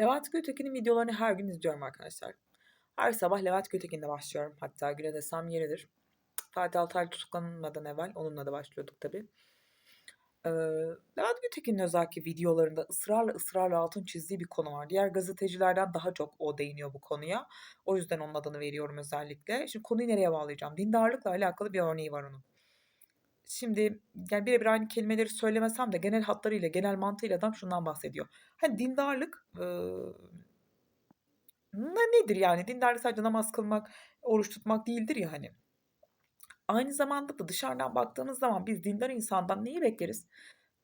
Levent Gültekin'in videolarını her gün izliyorum arkadaşlar. Her sabah Levent Gültekin'le başlıyorum. Hatta güne desem yeridir. Fatih Altaylı tutuklanmadan evvel onunla da başlıyorduk tabii. Ee, Levent Gültekin'in özellikle videolarında ısrarla ısrarla altın çizdiği bir konu var. Diğer gazetecilerden daha çok o değiniyor bu konuya. O yüzden onun adını veriyorum özellikle. Şimdi konuyu nereye bağlayacağım? Dindarlıkla alakalı bir örneği var onun. Şimdi yani birebir aynı kelimeleri söylemesem de genel hatlarıyla, genel mantığıyla adam şundan bahsediyor. Hani dindarlık e, nedir yani? Dindarlık sadece namaz kılmak, oruç tutmak değildir ya hani. Aynı zamanda da dışarıdan baktığımız zaman biz dindar insandan neyi bekleriz?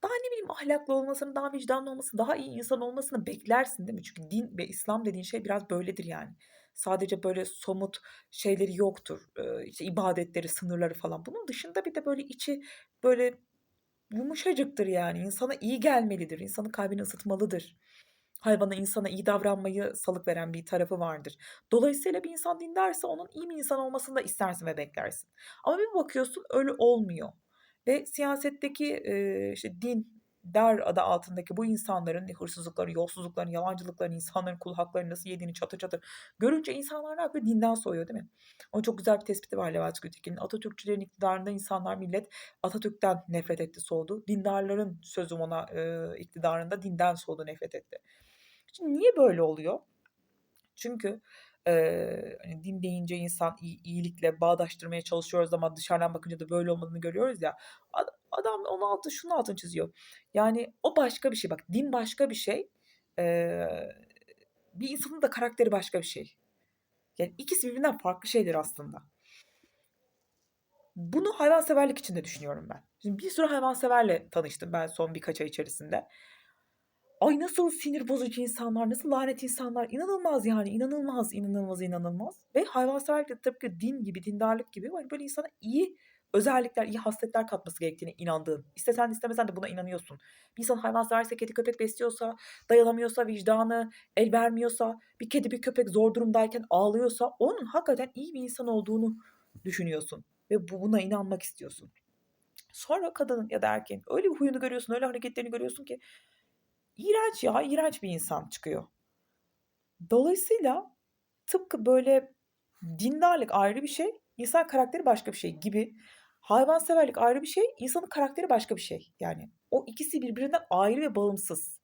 Daha ne bileyim ahlaklı olmasını, daha vicdanlı olmasını, daha iyi insan olmasını beklersin değil mi? Çünkü din ve İslam dediğin şey biraz böyledir yani. Sadece böyle somut şeyleri yoktur. İşte ibadetleri, sınırları falan. Bunun dışında bir de böyle içi böyle yumuşacıktır yani. İnsana iyi gelmelidir. İnsanın kalbini ısıtmalıdır. Hayvana, insana iyi davranmayı salık veren bir tarafı vardır. Dolayısıyla bir insan dinlerse onun iyi bir insan olmasını da istersin ve beklersin. Ama bir bakıyorsun öyle olmuyor. Ve siyasetteki e, işte din, der adı altındaki bu insanların hırsızlıkları, yolsuzluklarını, yalancılıklarını, insanların kul haklarını nasıl yediğini çatır çatır görünce insanlar ne yapıyor? Dinden soğuyor değil mi? O çok güzel bir tespiti var Levent Gültekin'in. Atatürkçülerin iktidarında insanlar millet Atatürk'ten nefret etti, soğudu. Dindarların sözüm ona e, iktidarında dinden soğudu, nefret etti. Şimdi niye böyle oluyor? Çünkü Eee, hani din deyince insan iyi, iyilikle bağdaştırmaya çalışıyoruz ama dışarıdan bakınca da böyle olmadığını görüyoruz ya. Adam onun altı şunun altını çiziyor. Yani o başka bir şey. Bak din başka bir şey. Eee, bir insanın da karakteri başka bir şey. Yani ikisi birbirinden farklı şeyler aslında. Bunu hayvanseverlik için de düşünüyorum ben. Şimdi bir sürü hayvanseverle tanıştım ben son birkaç ay içerisinde. Ay nasıl sinir bozucu insanlar, nasıl lanet insanlar. İnanılmaz yani inanılmaz, inanılmaz, inanılmaz. Ve hayvanseverlik de tabii ki din gibi, dindarlık gibi hani böyle insana iyi özellikler, iyi hasletler katması gerektiğine inandığın. İstesen istemesen de buna inanıyorsun. Bir insan hayvanseverse, kedi köpek besliyorsa, dayanamıyorsa, vicdanı el vermiyorsa, bir kedi bir köpek zor durumdayken ağlıyorsa onun hakikaten iyi bir insan olduğunu düşünüyorsun. Ve bu buna inanmak istiyorsun. Sonra kadının ya da erkeğin öyle bir huyunu görüyorsun, öyle hareketlerini görüyorsun ki İğrenç ya, iğrenç bir insan çıkıyor. Dolayısıyla tıpkı böyle dindarlık ayrı bir şey, insan karakteri başka bir şey gibi hayvanseverlik ayrı bir şey, insanın karakteri başka bir şey. Yani o ikisi birbirinden ayrı ve bağımsız.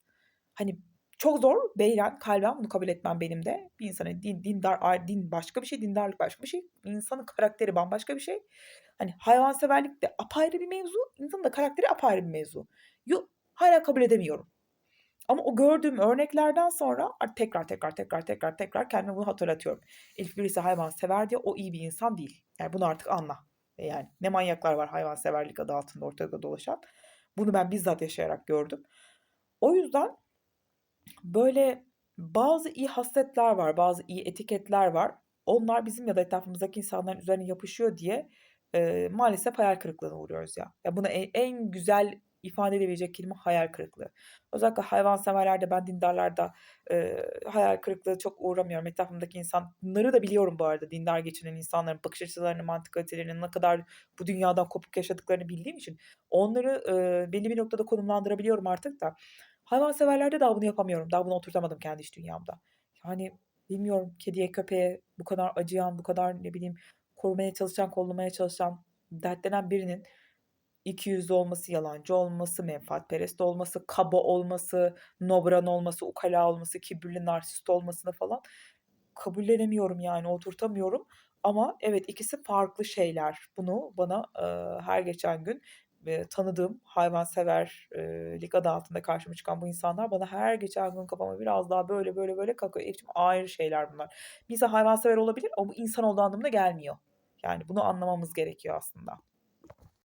Hani çok zor beyren, kalben bunu kabul etmem benim de. Bir insanın din, dindar, din başka bir şey, dindarlık başka bir şey. İnsanın karakteri bambaşka bir şey. Hani hayvanseverlik de apayrı bir mevzu, insanın da karakteri apayrı bir mevzu. Yok, hala kabul edemiyorum. Ama o gördüğüm örneklerden sonra tekrar tekrar tekrar tekrar tekrar kendime bunu hatırlatıyorum. Elif birisi hayvan sever diye o iyi bir insan değil. Yani bunu artık anla. E yani ne manyaklar var hayvan severlik adı altında ortada dolaşan. Bunu ben bizzat yaşayarak gördüm. O yüzden böyle bazı iyi hasletler var, bazı iyi etiketler var. Onlar bizim ya da etrafımızdaki insanların üzerine yapışıyor diye e, maalesef hayal kırıklığına uğruyoruz ya. Ya buna en, en güzel ifade edebilecek kelime hayal kırıklığı. Özellikle hayvanseverlerde ben dindarlarda e, hayal kırıklığı çok uğramıyorum. Etrafımdaki insanları da biliyorum bu arada. Dindar geçinen insanların bakış açılarını, mantıkalitelerinin ne kadar bu dünyadan kopuk yaşadıklarını bildiğim için onları e, belli bir noktada konumlandırabiliyorum artık da. Hayvanseverlerde daha bunu yapamıyorum. Daha bunu oturtamadım kendi iç dünyamda. Yani bilmiyorum kediye köpeğe bu kadar acıyan, bu kadar ne bileyim korumaya çalışan, kollamaya çalışan, dertlenen birinin iki yüzlü olması, yalancı olması, menfaatperest olması, kaba olması, nobran olması, ukala olması, kibirli, narsist olmasını falan kabullenemiyorum yani oturtamıyorum. Ama evet ikisi farklı şeyler. Bunu bana e, her geçen gün e, tanıdığım hayvanseverlik adı altında karşıma çıkan bu insanlar bana her geçen gün kafama biraz daha böyle böyle böyle kakıyor. Hepsi ayrı şeyler bunlar. Bir insan hayvansever olabilir ama bu insan olduğu anlamına gelmiyor. Yani bunu anlamamız gerekiyor aslında.